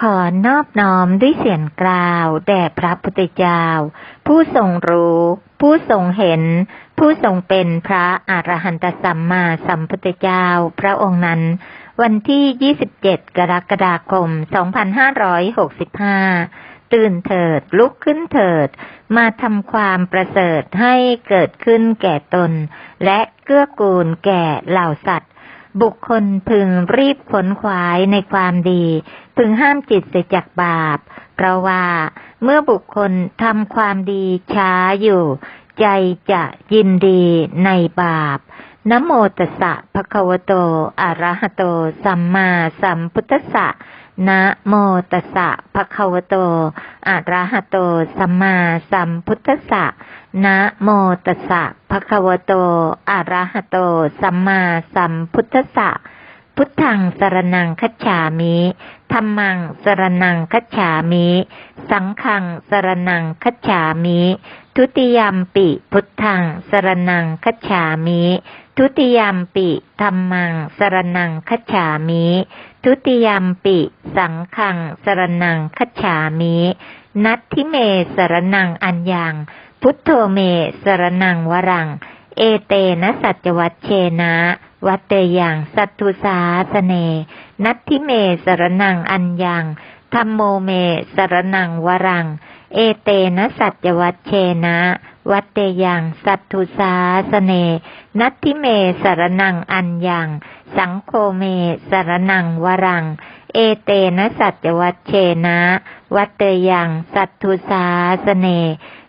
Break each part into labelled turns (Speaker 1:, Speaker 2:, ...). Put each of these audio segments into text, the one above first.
Speaker 1: ขอนอบน้อมด้วยเสียงกล่าว แด่พระพุทธเจ้า ผู้ทรงรู้ ผู้ทรงเห็น ผู้ทรงเป็นพระอรหันตสัมมาสัมพุทธเจ้า พระองค์นั้น วันที่ 27 กรกฎาคม 2565 ตื่นเถิด ลุกขึ้นเถิด มาทำความประเสริฐให้เกิดขึ้นแก่ตน และเกื้อกูลแก่เหล่าสัตว์บุคคลพึงรีบขนขวายในความดี พึงห้ามจิตเสียจากบาป เพราะว่าเมื่อบุคคลทำความดีช้าอยู่ ใจจะยินดีในบาปนะโมตัสสะภะคะวะโต อะระหะโต สัมมาสัมพุทธัสสะนะโมตัสสะภะคะวะโต อะระหะโต สัมมาสัมพุทธัสสะนะโมตัสสะภะคะวะโต อะระหะโต สัมมาสัมพุทธัสสะพุทธังสรนังคัจฉามิ ธัมมังสรนังคัจฉามิ สังฆังสรนังคัจฉามิ ทุติยมปิพุทธังสรนังคัจฉามิ ทุติยมปิธัมมังสรนังคัจฉามิ ทุติยมปิ สังฆังสรนังคัจฉามิ นัตทิเมสรนังอัญญัง พุทโธเมสรนังวรัง เอเตนะสัจวัตเชนะ วัตเตยังสัตตุสาสเน นัตทิเมสรนังอัญญังธรรมโมเมสรนังวรัง เอเตนะสัจวัตเชนะ วัตเตยังสัตตุสาสเน นัตทิเมสรนังอัญญัง สังโฆเมสรนังวรัง เอเตนะสัจวัตเชนะ วัตเตยังสัตตุสาสเน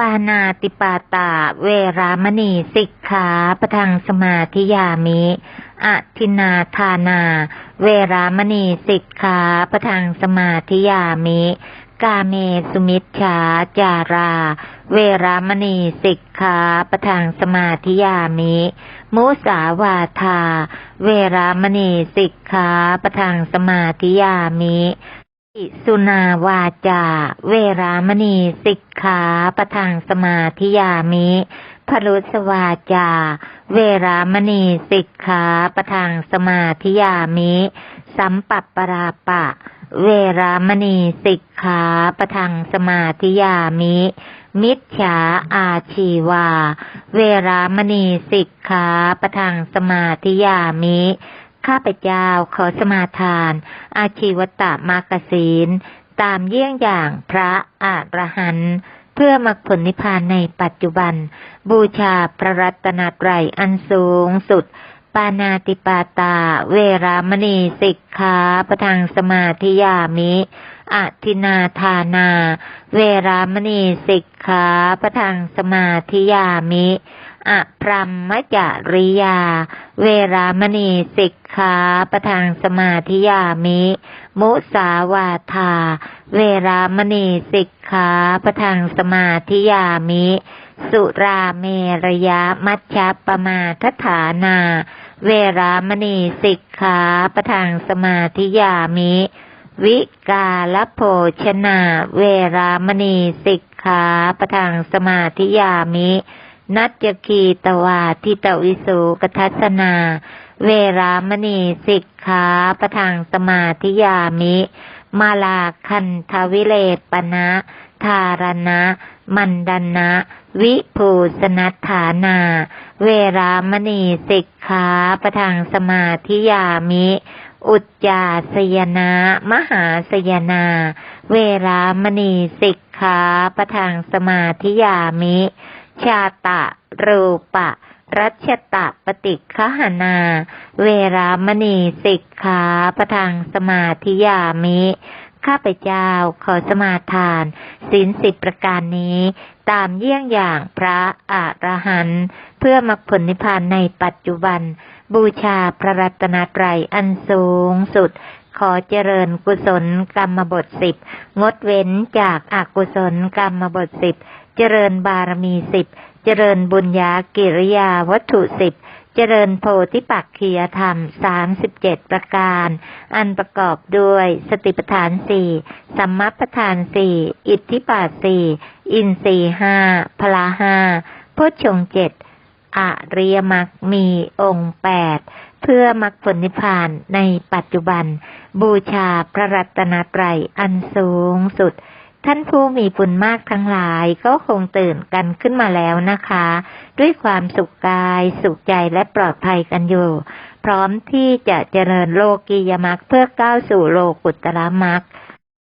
Speaker 1: ปานาติปาตา เวรามณีสิกขาปทังสมาธิยามิอะทินนาทานา เวรามณีสิกขาปทังสมาธิยามิ กาเมสุมิชฌาจารา เวรามณีสิกขาปทังสมาธิยามิ มุสาวาทา เวรามณีสิกขาปทังสมาธิยามิ อิสุนาวาจา เวรามณีสิกขาประทังสมาธิยามิพลุสวาจา เวรามณีสิกขาประทังสมาธิยามิ สัมปัปปราปะ เวรามณีสิกขาประทังสมาธิยามิ มิจฉาอาชีวา เวรามณีสิกขาประทังสมาธิยามิ ข้าพเจ้าขอสมาทาน อาชีวตามากศีล ตามเยี่ยงอย่างพระอระหันต์เพื่อมรรคผลนิพพานในปัจจุบัน บูชาพระรัตนตรัยอันสูงสุด ปานาติปาตา เวรามณีสิกขาประทังสมาธิยามิอะทินาทานา เวรามณีสิกขาประทังสมาธิยามิ อะพรมมจาริยา เวรามณีสิกขาประทังสมาธิยามิ มุสาวาทา เวรามณีสิกขาประทังสมาธิยามิ สุราเมรยะมัชฌะปมาทฐานา เวรามณีสิกขาประทังสมาธิยามิวิกาลโภชนา เวรามณีสิกขาประทังสมาธิยามิ นัจจคีตวาทิตวิสุกทัสนา เวรามณีสิกขาประทังสมาธิยามิ มาลาคันทวิเลปนะทารณะ มันดนะ วิภูสนัฐานา เวรามณีสิกขาประทังสมาธิยามิ อุจจาสยนะ มหาสยนา เวรามณีสิกขาประทังสมาธิยามิ ชาตะรูปะ รัชตะปฏิคหนา เวรามณีสิกขาประทังสมาธิยามิ ข้าพเจ้าขอสมาทานศีลสิบประการนี้ ตามเยี่ยงอย่างพระอระหันต์เพื่อมรรคผลนิพพานในปัจจุบัน บูชาพระรัตนตรัยอันสูงสุดขอเจริญกุศลกรรมบทสิบงดเว้นจากอากุศลกรรมบทสิบเจริญบารมีสิบ เจริญบุญญากิริยาวัตถุสิบ เจริญโพธิปักขียธรรมสามสิบเจ็ดประการ อันประกอบด้วยสติปัฏฐานสี่สัมมาปัฏฐานสี่อิทธิบาทสี่อินทรีย์ห้าพละห้าโพชฌงเจ็ดอริยมรรคมีองค์แปดเพื่อมรรคผลนิพพานในปัจจุบัน บูชาพระรัตนตรัยอันสูงสุด ท่านผู้มีบุญมากทั้งหลายก็คงตื่นกันขึ้นมาแล้วนะคะ ด้วยความสุขกาย สุขใจและปลอดภัยกันอยู่ พร้อมที่จะเจริญโลกียมรรคเพื่อก้าวสู่โลกุตตรมรรค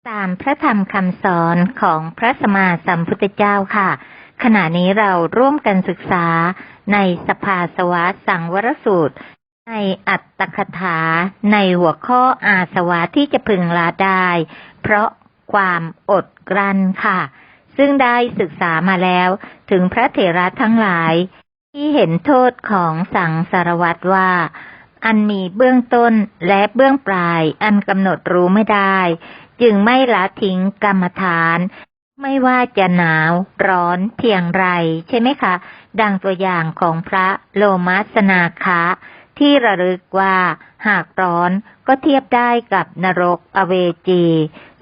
Speaker 1: ตามพระธรรมคำสอนของพระสมมาสัมพุทธเจ้าค่ะ ขณะนี้เราร่วมกันศึกษาในสภาสวะสังวรสูตร ในอัตตคถา ในหัวข้ออาสวะที่จะพึงละได้ เพราะ ความอดกลั้นค่ะ ซึ่งได้ศึกษามาแล้วถึงพระเถระทั้งหลาย ที่เห็นโทษของสังสารวัตรว่า อันมีเบื้องต้นและเบื้องปลายอันกำหนดรู้ไม่ได้ จึงไม่ละทิ้งกรรมฐาน ไม่ว่าจะหนาวร้อนเพียงไร ใช่ไหมคะ ดังตัวอย่างของพระโลมัสนาคะที่ระลึกว่าหากร้อนก็เทียบได้กับนรกอเวจี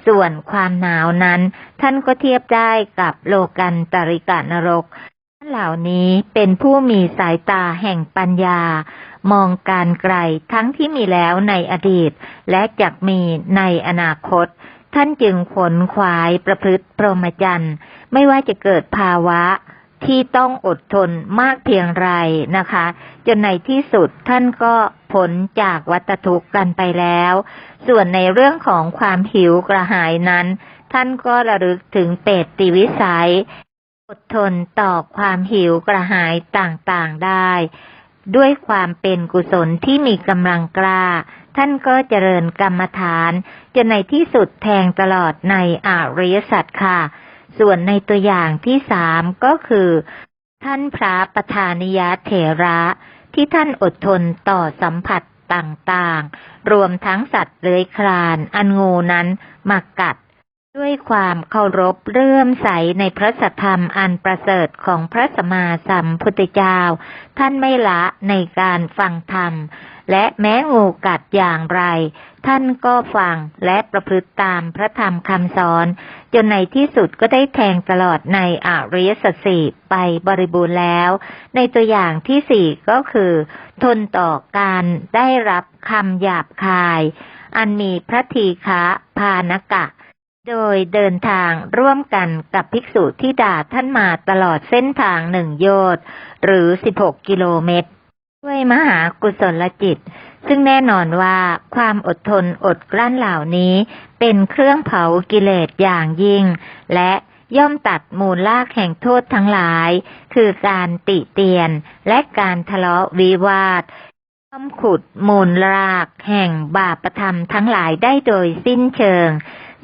Speaker 1: ส่วนความหนาวนั้น ท่านก็เทียบได้กับโลกันตริกานรกท่านเหล่านี้เป็นผู้มีสายตาแห่งปัญญา มองการไกลทั้งที่มีแล้วในอดีต และจักมีในอนาคต ท่านจึงขนขวายประพฤติพรหมจรรย์ ไม่ว่าจะเกิดภาวะ ที่ต้องอดทนมากเพียงไรนะคะ จนในที่สุดท่านก็พ้นจากวัฏทุกข์กันไปแล้ว ส่วนในเรื่องของความหิวกระหายนั้น ท่านก็ระลึกถึงเปตติวิสัย อดทนต่อความหิวกระหายต่างๆได้ ด้วยความเป็นกุศลที่มีกำลังกล้าท่านก็เจริญกรรมฐาน จนในที่สุดแทงตลอดในอริยสัจค่ะ ส่วนในตัวอย่างที่สามก็คือ ท่านพระประธานิยเถระที่ท่านอดทนต่อสัมผัสต่างๆ รวมทั้งสัตว์เลื้อยคลานอันงูนั้นมากัด ด้วยความเคารพเลื่อมใสในพระสัทธรรมอันประเสริฐของพระสมมาสัมพุทธเจ้า ท่านไม่ละในการฟังธรรมและแม้งูกัดอย่างไร ท่านก็ฟังและประพฤติตามพระธรรมคำสอน จนในที่สุดก็ได้แทงตลอดในอริยสัจสี่ไปบริบูรณ์แล้ว ในตัวอย่างที่สี่ก็คือ ทนต่อการได้รับคำหยาบคาย อันมีพระทีฆะพานกะโดยเดินทางร่วมกันกับภิกษุที่ด่าท่านมาตลอดเส้นทางหนึ่งโยชน์หรือ 16 กิโลเมตร ด้วยมหากุศลจิต ซึ่งแน่นอนว่าความอดทนอดกลั้นเหล่านี้เป็นเครื่องเผากิเลสอย่างยิ่ง และย่อมตัดมูลลากแห่งโทษทั้งหลาย คือการติเตียนและการทะเลาะวิวาทย่อมขุดมูลรากแห่งบาปธรรมทั้งหลายได้โดยสิ้นเชิง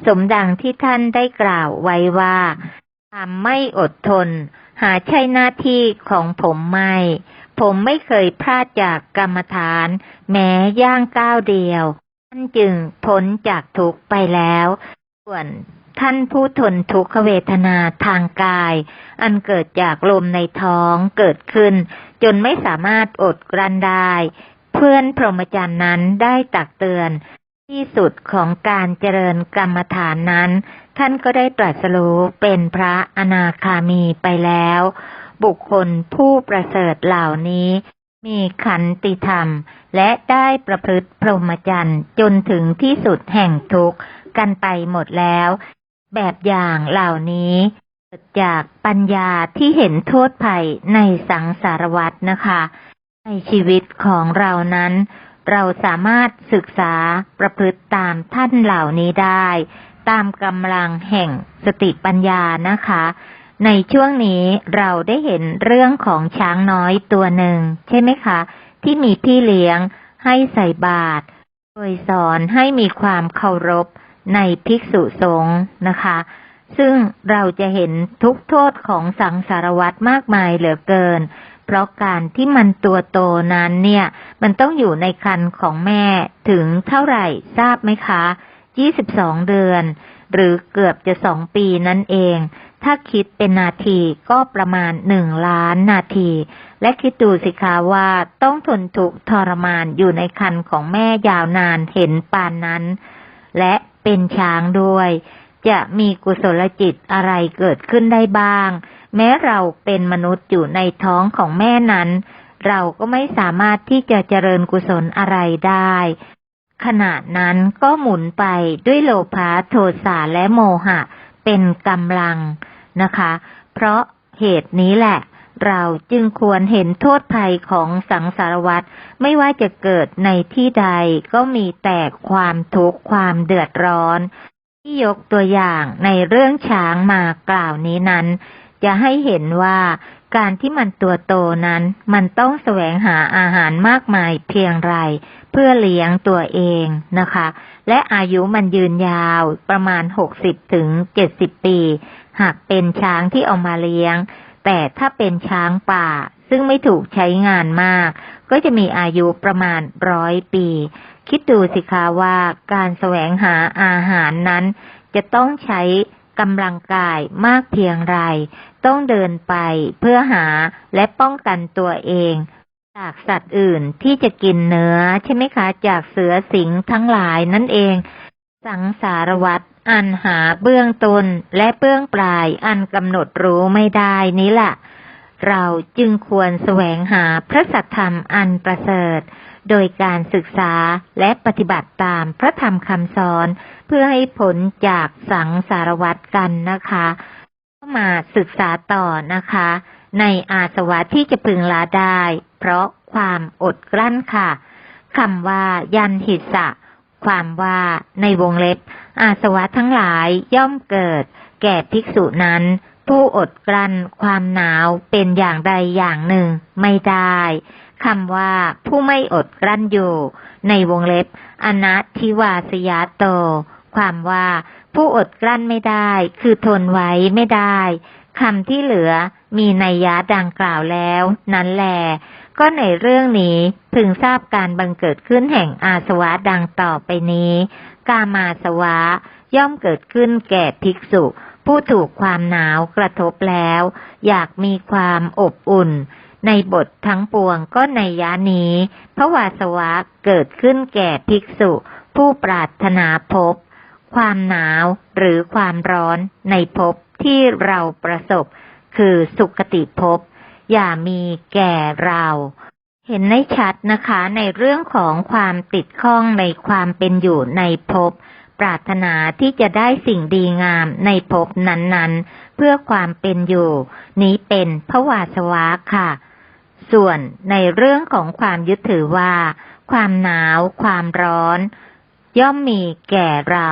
Speaker 1: สมดังที่ท่านได้กล่าวไว้ว่าความไม่อดทน หาใช่หน้าที่ของผมไม่ ผมไม่เคยพลาดจากกรรมฐาน แม้ย่างก้าวเดียวท่านจึงพ้นจากทุกข์ไปแล้ว ส่วนท่านผู้ทนทุกขเวทนาทางกาย อันเกิดจากลมในท้องเกิดขึ้น จนไม่สามารถอดกลั้นได้ เพื่อนพรหมจรรย์นั้นได้ตักเตือน ที่สุดของการเจริญกรรมฐานนั้น ท่านก็ได้ตรัสรู้เป็นพระอนาคามีไปแล้ว บุคคลผู้ประเสริฐเหล่านี้ มีขันติธรรม และได้ประพฤติพรหมจรรย์จนถึงที่สุดแห่งทุกข์กันไปหมดแล้ว แบบอย่างเหล่านี้เกิดจากปัญญาที่เห็นโทษภัยในสังสารวัตรนะคะ ในชีวิตของเรานั้น เราสามารถศึกษาประพฤติตามท่านเหล่านี้ได้ ตามกำลังแห่งสติปัญญานะคะ ในช่วงนี้เราได้เห็นเรื่องของช้างน้อยตัวหนึ่ง ใช่ไหมคะ ที่มีพี่เลี้ยงให้ใส่บาตรโดยสอนให้มีความเคารพในภิกษุสงฆ์นะคะ ซึ่งเราจะเห็นทุกโทษของสังสารวัตรมากมายเหลือเกิน เพราะการที่มันตัวโตนั้นเนี่ย มันต้องอยู่ในคันของแม่ถึงเท่าไหร่ทราบไหมคะ 22 เดือน หรือเกือบจะสองปีนั่นเอง ถ้าคิดเป็นนาทีก็ประมาณหนึ่งล้านนาที และคิดดูสิคะว่าต้องทนทุกข์ทรมานอยู่ในคันของแม่ยาวนานเห็นปานนั้น และเป็นช้างด้วย จะมีกุศลจิตอะไรเกิดขึ้นได้บ้าง แม้เราเป็นมนุษย์อยู่ในท้องของแม่นั้น เราก็ไม่สามารถที่จะเจริญกุศลอะไรได้ขณะนั้นก็หมุนไปด้วยโลภะโทสะและโมหะ เป็นกำลังนะคะ เพราะเหตุนี้แหละ เราจึงควรเห็นโทษภัยของสังสารวัตรไม่ว่าจะเกิดในที่ใดก็มีแต่ความทุกข์ความเดือดร้อน ที่ยกตัวอย่างในเรื่องช้างมากล่าวนี้นั้น จะให้เห็นว่าการที่มันตัวโตนั้น มันต้องแสวงหาอาหารมากมายเพียงไร เพื่อเลี้ยงตัวเองนะคะ และอายุมันยืนยาวประมาณหกสิบถึงเจ็ดสิบปี หากเป็นช้างที่เอามาเลี้ยง แต่ถ้าเป็นช้างป่า ซึ่งไม่ถูกใช้งานมาก ก็จะมีอายุประมาณร้อยปี คิดดูสิคะว่าการแสวงหาอาหารนั้น จะต้องใช้ กำลังกายมากเพียงไร ต้องเดินไปเพื่อหาและป้องกันตัวเอง จากสัตว์อื่นที่จะกินเนื้อใช่ไหมคะ จากเสือสิงห์ทั้งหลายนั่นเอง สังสารวัตรอันหาเบื้องต้นและเบื้องปลายอันกำหนดรู้ไม่ได้นี้แหละเราจึงควรแสวงหาพระสัทธรรมอันประเสริฐ โดยการศึกษาและปฏิบัติตามพระธรรมคำสอน เพื่อให้ผลจากสังสารวัตรกันนะคะก็มาศึกษาต่อนะคะ ในอาสวะที่จะพึงลาได้ เพราะความอดกลั้นค่ะคำว่ายันหิสะ ความว่าในวงเล็บ อาสวะทั้งหลายย่อมเกิด แก่ภิกษุนั้น ผู้อดกลั้นความหนาวเป็นอย่างใดอย่างหนึ่งไม่ได้ คำว่า ผู้ไม่อดกลั้นอยู่ ในวงเล็บ อนัตทิวาสยาโต ความว่า ผู้อดกลั้นไม่ได้ คือทนไว้ไม่ได้คำที่เหลือมีนัยยะดังกล่าวแล้ว นั้นแหลก็ในเรื่องนี้พึงทราบการบังเกิดขึ้นแห่งอาสวะดังต่อไปนี้ กามาสวะ ย่อมเกิดขึ้นแก่ภิกษุ ผู้ถูกความหนาวกระทบแล้ว อยากมีความอบอุ่น ในบททั้งปวงก็ในยานี้พระวาสวะเกิดขึ้นแก่ภิกษุ ผู้ปรารถนาพบ ความหนาวหรือความร้อนในภพที่เราประสบ คือสุคติภพอย่ามีแก่เรา เห็นได้ชัดนะคะในเรื่องของความติดข้องในความเป็นอยู่ในภพปรารถนาที่จะได้สิ่งดีงามในภพนั้นๆ เพื่อความเป็นอยู่ นี้เป็นพระวาสวะค่ะ ส่วนในเรื่องของความยึดถือว่า ความหนาว ความร้อน ย่อมมีแก่เรา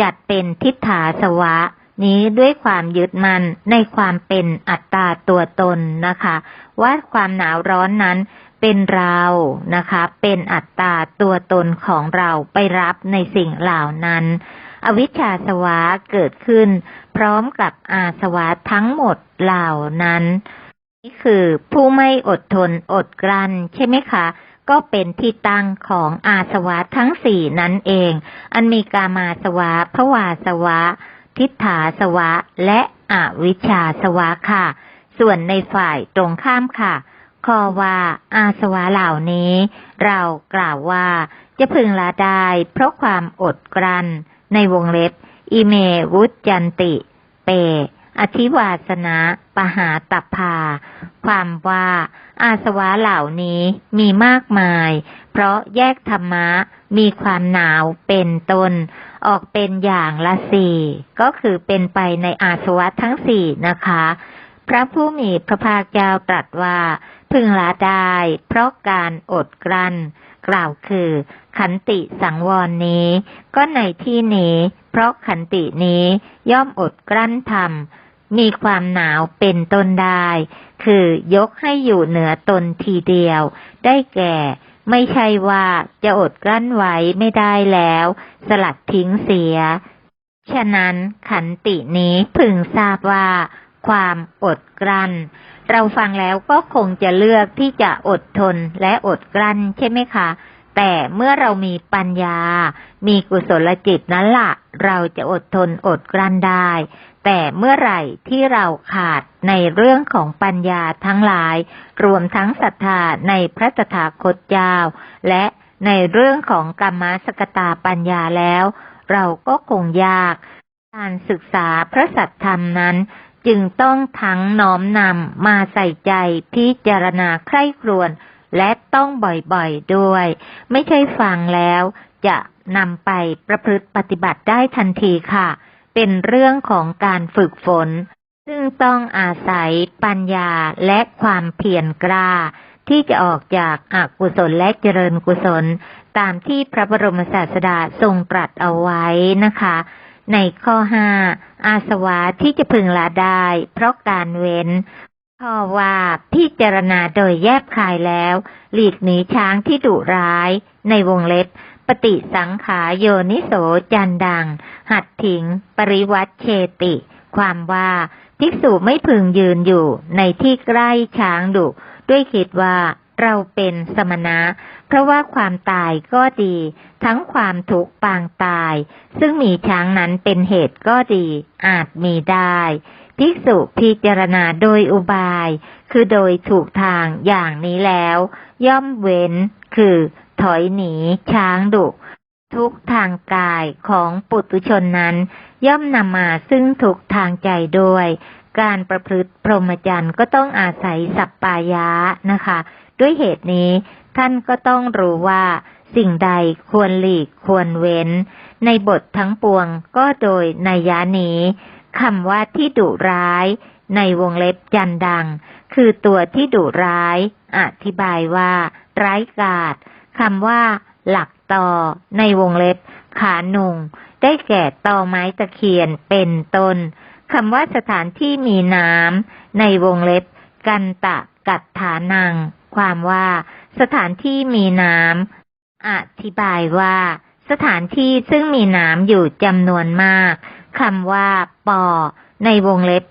Speaker 1: จัดเป็นทิฏฐาสวะ นี้ด้วยความยึดมั่นในความเป็นอัตตาตัวตนนะคะ ว่าความหนาวร้อนนั้นเป็นเรานะคะ เป็นอัตตาตัวตนของเราไปรับในสิ่งเหล่านั้น อวิชชาสวะเกิดขึ้น พร้อมกับอาสวะทั้งหมดเหล่านั้น นี่คือผู้ไม่อดทนอดกลั้นใช่ไหมคะ ก็เป็นที่ตั้งของอาสวะทั้งสี่นั่นเอง อันมีกามาสวะภวาสวะ ทิฏฐาสวะ และอวิชชาสวะค่ะ ส่วนในฝ่ายตรงข้ามค่ะข้อว่าอาสวะเหล่านี้ เรากล่าวว่าจะพึงละได้เพราะความอดกลั้นในวงเล็บ อิเมวุจจันติ เป อธิวาสนะปหาตัพพาความว่าอาสวะเหล่านี้มีมากมาย เพราะแยกธรรมะมีความหนาวเป็นต้นออกเป็นอย่างละสี่ก็คือเป็นไปในอาสวะทั้งสี่นะคะ พระผู้มีพระภาคเจ้าตรัสว่า พึงละได้เพราะการอดกลั้น กล่าวคือ ขันติสังวรนี้ ก็ในที่นี้ เพราะขันตินี้ย่อมอดกลั้นทำมี มีความหนาวเป็นต้นได้ คือยกให้อยู่เหนือตนทีเดียว ได้แก่ ไม่ใช่ว่าจะอดกลั้นไว้ไม่ได้แล้ว สลัดทิ้งเสีย ฉะนั้นขันตินี้พึงทราบว่า ความอดกลั้น เราฟังแล้วก็คงจะเลือกที่จะอดทนและอดกลั้นใช่ไหมคะแต่เมื่อเรามีปัญญา มีกุศลจิตนั้นละ่ะ เราจะอดทนอดกลั้นได้ แต่เมื่อไหร่ที่เราขาดในเรื่องของปัญญาทั้งหลาย รวมทั้งศรัทธาในพระตถาคตเจ้าและในเรื่องของกรรมสกตาปัญญาแล้ว เราก็คงยาก การศึกษาพระสัทธรรมนั้น จึงต้องทั้งน้อมนำมาใส่ใจพิจารณาใคร่ครวญและต้องบ่อยๆด้วย ไม่ใช่ฟังแล้ว จะนำไปประพฤติปฏิบัติได้ทันทีค่ะ เป็นเรื่องของการฝึกฝน ซึ่งต้องอาศัยปัญญาและความเพียรกล้า ที่จะออกจากอากุศลและเจริญกุศล ตามที่พระบรมศาสดาทรงตรัสเอาไว้นะคะ ในข้อห้าอาสวะที่จะพึงละได้ เพราะการเว้นข้อว่าพิจารณาโดยแยบคายแล้ว หลีกหนีช้างที่ดุร้ายในวงเล็บ ฏิสังขาโยนิโสจันดัง หัดถิง ปริวัตเชติ ความว่าภิกษุไม่พึงยืนอยู่ในที่ใกล้ช้างดุ ด้วยคิดว่าเราเป็นสมณะ เพราะว่าความตายก็ดี ทั้งความทุกข์ปางตาย ซึ่งมีช้างนั้นเป็นเหตุก็ดี อาจมีได้ภิกษุพิจารณาโดยอุบาย คือโดยถูกทางอย่างนี้แล้ว ย่อมเว้น คือ ถอยหนีช้างดุ ทุกทางกายของปุตุชนนั้น ย่อมนำมาซึ่งทุกทางใจด้วย การประพฤติพรหมจรรย์ก็ต้องอาศัยสัปปายะนะคะ ด้วยเหตุนี้ท่านก็ต้องรู้ว่าสิ่งใดควรหลีกควรเว้น ในบททั้งปวงก็โดยนัยยะนี้คำว่าที่ดุร้าย ในวงเล็บจันดัง คือตัวที่ดุร้าย อธิบายว่า ร้ายกาจ คำว่า หลักตอในวงเล็บ ขาหนุงได้แก่ตอไม้ตะเคียนเป็นต้นคำว่าสถานที่มีน้ำในวงเล็บ กันตะกัตฐานัง ความว่า สถานที่มีน้ำอธิบายว่า สถานที่ซึ่งมีน้ำอยู่จำนวนมากคำว่า ปอ ในวงเล็บ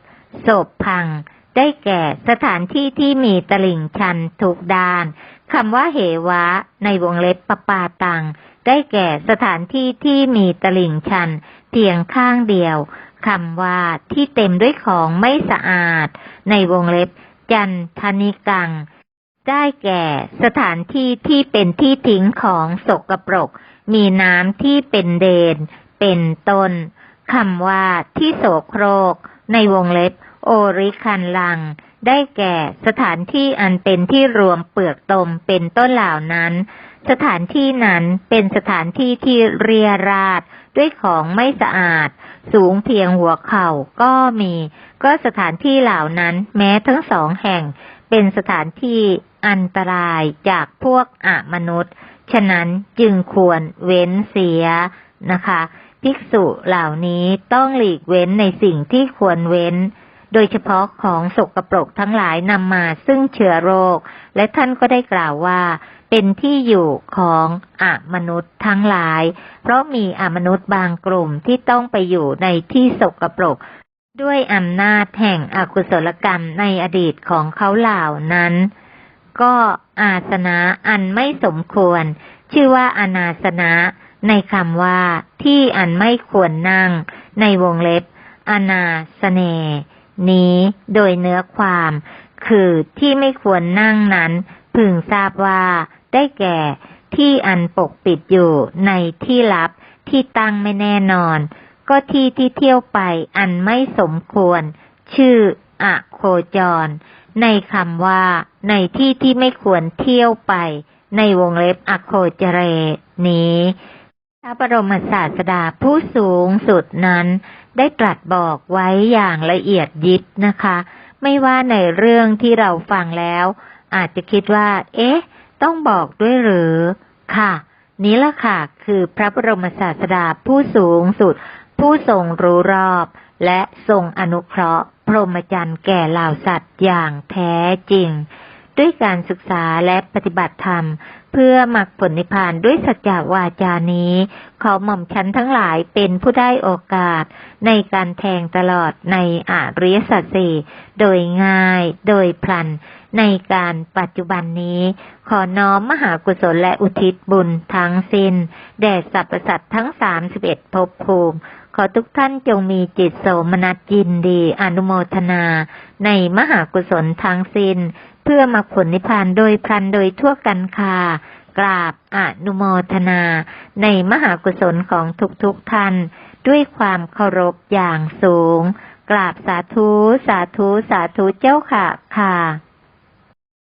Speaker 1: ศพพัง ได้แก่สถานที่ที่มีตลิ่งชันทุกด้าน คำว่าเหวะ ในวงเล็บปปาตัง ได้แก่สถานที่ที่มีตลิ่งชันเพียงข้างเดียวคำว่าที่เต็มด้วยของไม่สะอาด ในวงเล็บจันทนิกัง ได้แก่สถานที่ที่เป็นที่ทิ้งของสกปรก มีน้ำที่เป็นเดน เป็นต้นคำว่าที่โสโครก ในวงเล็บ โอริคันลัง ได้แก่สถานที่อันเป็นที่รวมเปลือกตมเป็นต้นเหล่านั้น สถานที่นั้นเป็นสถานที่ที่เรียราดด้วยของไม่สะอาด สูงเพียงหัวเข่าก็มี ก็สถานที่เหล่านั้นแม้ทั้งสองแห่ง เป็นสถานที่อันตรายจากพวกอมนุษย์ ฉะนั้นจึงควรเว้นเสียนะคะ ภิกษุเหล่านี้ต้องหลีกเว้นในสิ่งที่ควรเว้น โดยเฉพาะของสกปรกทั้งหลายนำมาซึ่งเชื้อโรค และท่านก็ได้กล่าวว่า เป็นที่อยู่ของอมนุษย์ทั้งหลาย เพราะมีอมนุษย์บางกลุ่มที่ต้องไปอยู่ในที่สกปรก ด้วยอำนาจแห่งอกุศลกรรมในอดีตของเขาเหล่านั้น ก็อาสนะอันไม่สมควร ชื่อว่าอนาสนะในคำว่าที่อันไม่ควรนั่ง ในวงเล็บ อนาสเน นี้โดยเนื้อความ คือที่ไม่ควรนั่งนั้น พึงทราบว่า ได้แก่ ที่อันปกปิดอยู่ในที่ลับที่ตั้งไม่แน่นอน ก็ที่ที่เที่ยวไปอันไม่สมควร ชื่ออะโคจร ในคำว่า ในที่ที่ไม่ควรเที่ยวไป ในวงเล็บอโคจเร นี้พระบรมศาสดาผู้สูงสุดนั้น ได้ตรัสบอกไว้อย่างละเอียดยิบนะคะ ไม่ว่าในเรื่องที่เราฟังแล้ว อาจจะคิดว่า เอ๊ะ ต้องบอกด้วยหรือ ค่ะ นี้ละค่ะ คือพระบรมศาสดาผู้สูงสุด ผู้ทรงรู้รอบ และทรงอนุเคราะห์ พรหมจรรย์แก่เหล่าสัตว์อย่างแท้จริง ด้วยการศึกษาและปฏิบัติธรรม เพื่อมรรคผลนิพพานด้วยสัจจวาจานี้ ขอหม่อมชั้นทั้งหลายเป็นผู้ได้โอกาส ในการแทงตลอดในอาริยสัจสี่โดยง่าย โดยพลัน ในการปัจจุบันนี้ ขอน้อมมหากุศลและอุทิศบุญทั้งสิ้น แด่สรรพสัตว์ทั้งสามสิบเอ็ดภพภูมิขอทุกท่านจงมีจิตโสมนัสยินดีอนุโมทนา ในมหากุศลทั้งสิ้น พื่อมาผลนิพพานโดยพลันโดยทั่วกันคากราบอนุโมทนา ในมหากุศลของทุกๆทท่าน ด้วยความเคารพอย่างสูง กราบสาธุ สาธุ สาธุเจ้าค่ะค่ะ